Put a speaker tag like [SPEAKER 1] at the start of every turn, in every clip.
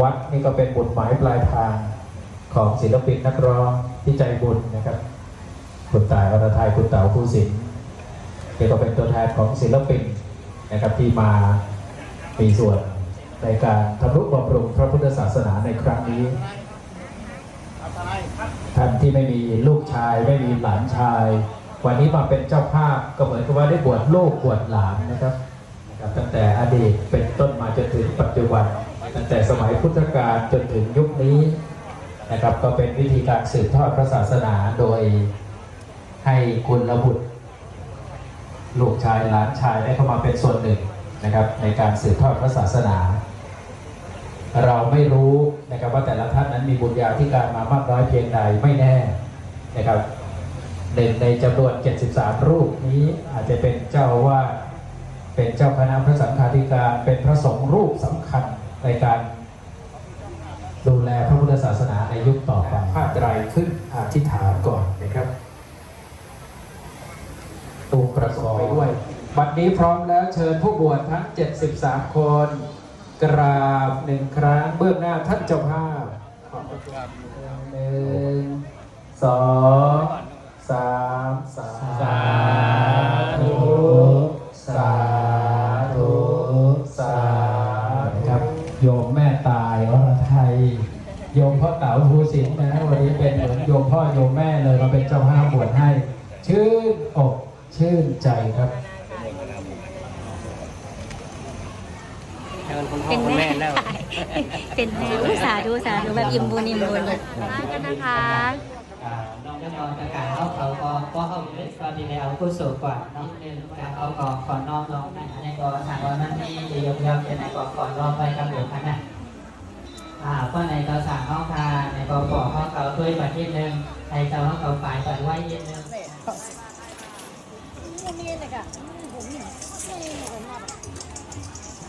[SPEAKER 1] วัดนี่ก็เป็นบุญหมายปลายทางของศิลปินนักร้องที่ใจบุญนะครับ คุณตายอรไทยคุณเต๋าผู้สินนี่ก็เป็นตัวแทนของศิลปินนะครับที่มามีส่วนในการทำนุบำรุงพระพุทธศาสนาในครั้งนี้ท่านที่ไม่มีลูกชายไม่มีหลานชาย วันนี้มาเป็นเจ้าภาพก็เหมือนกับว่าได้บวชลูกบวชหลานนะครับตั้งแต่อดีตเป็นต้นมาจนถึงปัจจุบัน ตั้งแต่สมัยพุทธกาลจนถึงยุคนี้นะครับก็เป็นวิธีการสืบทอดพระศาสนาโดยให้คุณระบุตรลูกชายหลานชายได้เข้ามาเป็นส่วนหนึ่งนะครับ ในการสืบทอดพระศาสนา เราไม่รู้นะครับว่าแต่ละท่านนั้นมีบุญญาธิการมามากน้อยเพียงใดไม่แน่นะครับหนึ่งในจำนวน 73 รูปนี้อาจจะเป็นเจ้าว่าเป็นเจ้าคณะพระสังฆาธิการเป็นพระสงฆ์รูปสำคัญ ในการดูแลพระพุทธศาสนาในยุคต่อไปผ้าไตรขึ้นอธิษฐานก่อนนะครับตูประกอบไปด้วยบัดนี้พร้อมแล้วเชิญผู้บวชทั้ง 73 คน กราบหนึ่งครั้งเบื้องหน้าท่านเจ้าภาพขอบคุณครับหนึ่งสองสามสาธุ โยมแม่ตายอรไทย โยมพ่อเต๋าภูสินนะวันนี้เป็นเหมือนโยมพ่อโยมแม่เลยมาเป็นเจ้าภาพบวชให้ ชื่นอกชื่นใจครับ
[SPEAKER 2] เชิญคุณพ่อ
[SPEAKER 3] เป็น
[SPEAKER 2] คุณ
[SPEAKER 3] แม่
[SPEAKER 2] แม่แล้ว
[SPEAKER 3] เป็นแม่อุตสาห์ดูสาธุแบบอิ่มบุญอิ่มบุญ
[SPEAKER 4] มากันนะคะ
[SPEAKER 5] อ่าน้องจะนอนประกาศเอาเขาก็ก็เอาเรื่องตอนนี้ในเอาผู้สูงก่อนน้องหนึ่งการเอาก่อนก่อนน้องน้องนะในก่อนทางวันนั้นที่ยกยกในก่อนก่อนรอบไปกับเดี๋ยวกันนะอ่าก็ในเราสั่งห้องทานในก่อนก่อนห้องเก่าถ้วยประเทศหนึ่งในเจ้าห้องเก่าฝ่ายฝ่ายไว้เย็นหนึ่ง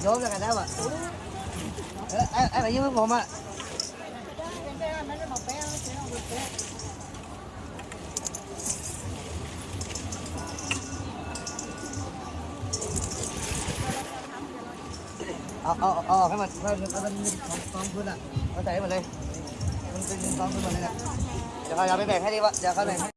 [SPEAKER 2] โยมจะกันได้ปะเออไอ้ไอ้ไปยืมผมอะ เอาเอาเอาให้มันมันมันเป็นของกองพื้นอะเอาใส่ให้มันเลย มันเป็นกองพื้นหมดเลยนะเดี๋ยวเขาจะไปแบ่งให้ดีวะเดี๋ยวเขาแบ่งให้